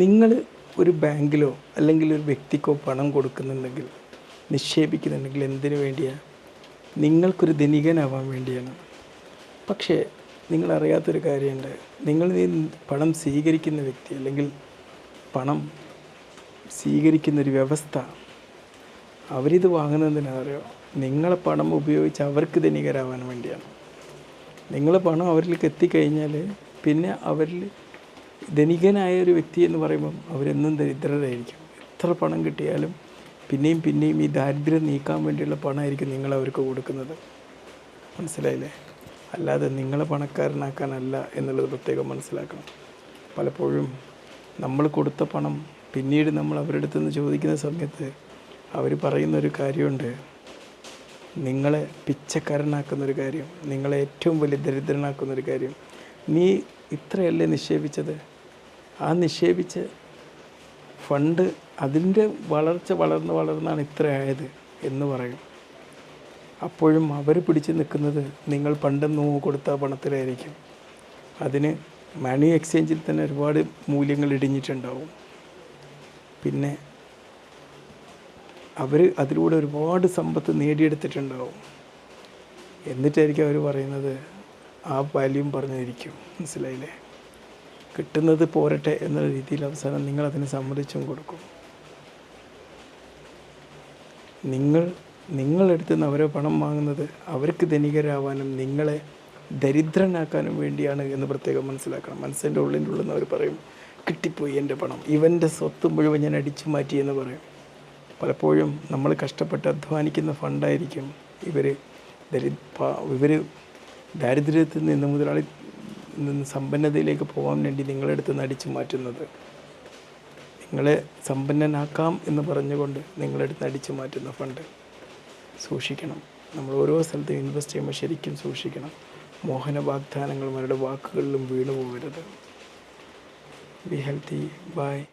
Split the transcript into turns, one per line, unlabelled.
നിങ്ങൾ ഒരു ബാങ്കിലോ അല്ലെങ്കിൽ ഒരു വ്യക്തിക്കോ പണം കൊടുക്കുന്നുണ്ടെങ്കിൽ നിക്ഷേപിക്കുന്നുണ്ടെങ്കിൽ എന്തിനു വേണ്ടിയാണ് നിങ്ങൾക്കൊരു ധനികനാവാൻ വേണ്ടിയാണ്. പക്ഷേ നിങ്ങൾ അറിയാത്തൊരു കാര്യമുണ്ട്. നിങ്ങൾ ഈ പണം സ്വീകരിക്കുന്ന വ്യക്തി അല്ലെങ്കിൽ പണം സ്വീകരിക്കുന്ന ഒരു വ്യവസ്ഥ അവരിത് വാങ്ങുന്നതിനറിയോ നിങ്ങളെ പണം ഉപയോഗിച്ച് അവർക്ക് ധനികരാവാൻ വേണ്ടിയാണ്. നിങ്ങളെ പണം അവരിലേക്ക് എത്തിക്കഴിഞ്ഞാൽ പിന്നെ അവരിൽ ധനികനായ ഒരു വ്യക്തി എന്ന് പറയുമ്പം അവരെന്നും ദരിദ്രരായിരിക്കും. എത്ര പണം കിട്ടിയാലും പിന്നെയും പിന്നെയും ഈ ദാരിദ്ര്യം നീക്കാൻ വേണ്ടിയുള്ള പണമായിരിക്കും നിങ്ങൾ അവർക്ക് കൊടുക്കുന്നത്. മനസ്സിലായില്ലേ? അല്ലാതെ നിങ്ങളെ പണക്കാരനാക്കാനല്ല എന്നുള്ളത് പ്രത്യേകം മനസ്സിലാക്കണം. പലപ്പോഴും നമ്മൾ കൊടുത്ത പണം പിന്നീട് നമ്മൾ അവരുടെ അടുത്തുനിന്ന് ചോദിക്കുന്ന സമയത്ത് അവർ പറയുന്നൊരു കാര്യമുണ്ട്. നിങ്ങളെ പിച്ചക്കാരനാക്കുന്നൊരു കാര്യം നിങ്ങളെ ഏറ്റവും വലിയ ദരിദ്രനാക്കുന്നൊരു കാര്യം. നീ ഇത്രയല്ലേ നിക്ഷേപിച്ചത്? ആ നിക്ഷേപിച്ച ഫണ്ട് അതിന്റെ വളർച്ച വളർന്ന് വളർന്നാണ് ഇത്ര ആയത് എന്ന് പറയും. അപ്പോഴും അവർ പിടിച്ച് നിൽക്കുന്നത് നിങ്ങൾ പണ്ടെന്ന് കൊടുത്ത പണത്തിലായിരിക്കും. അതിന് മണി എക്സ്ചേഞ്ചിൽ തന്നെ ഒരുപാട് മൂല്യങ്ങൾ ഇടിഞ്ഞിട്ടുണ്ടാവും. പിന്നെ അവർ അതിലൂടെ ഒരുപാട് സമ്പത്ത് നേടിയെടുത്തിട്ടുണ്ടാവും. എന്നിട്ടായിരിക്കും അവർ പറയുന്നത് ആ വാല്യൂം പറഞ്ഞിരിക്കും. മനസ്സിലായില്ലേ? കിട്ടുന്നത് പോരട്ടെ എന്നുള്ള രീതിയിൽ അവസാനം നിങ്ങൾ അതിന് സമ്മതിച്ചും കൊടുക്കും. നിങ്ങൾ നിങ്ങളെടുത്ത് നിന്ന് അവരെ പണം വാങ്ങുന്നത് അവർക്ക് ധനികരാവാനും നിങ്ങളെ ദരിദ്രനാക്കാനും വേണ്ടിയാണ് എന്ന് പ്രത്യേകം മനസ്സിലാക്കണം. മനസ്സിന്റെ ഉള്ളിന്റെ ഉള്ളിൽ നിന്ന് അവർ പറയും കിട്ടിപ്പോയി എന്റെ പണം. ഇവന്റെ സ്വത്ത് മുഴുവൻ ഞാൻ അടിച്ചു മാറ്റി എന്ന് പറയും. പലപ്പോഴും നമ്മൾ കഷ്ടപ്പെട്ട് അധ്വാനിക്കുന്ന ഫണ്ടായിരിക്കും ഇവർ ദരി ഇവർ ദാരിദ്ര്യത്തിൽ നിന്ന് മുതലാളി നിന്ന് സമ്പന്നതയിലേക്ക് പോകാൻ വേണ്ടി നിങ്ങളെടുത്ത് നിന്ന് അടിച്ചു മാറ്റുന്നത്. നിങ്ങളെ സമ്പന്നനാക്കാം എന്ന് പറഞ്ഞുകൊണ്ട് നിങ്ങളെടുത്ത് അടിച്ചു മാറ്റുന്ന ഫണ്ട്. സൂക്ഷിക്കണം. നമ്മൾ ഓരോ സ്ഥലത്തും ഇൻവെസ്റ്റ് ചെയ്യുമ്പോൾ ശരിക്കും സൂക്ഷിക്കണം. മോഹന വാഗ്ദാനങ്ങളും അവരുടെ വാക്കുകളിലും വീണു പോകരുത് ബി ഹെൽത്തി ബൈ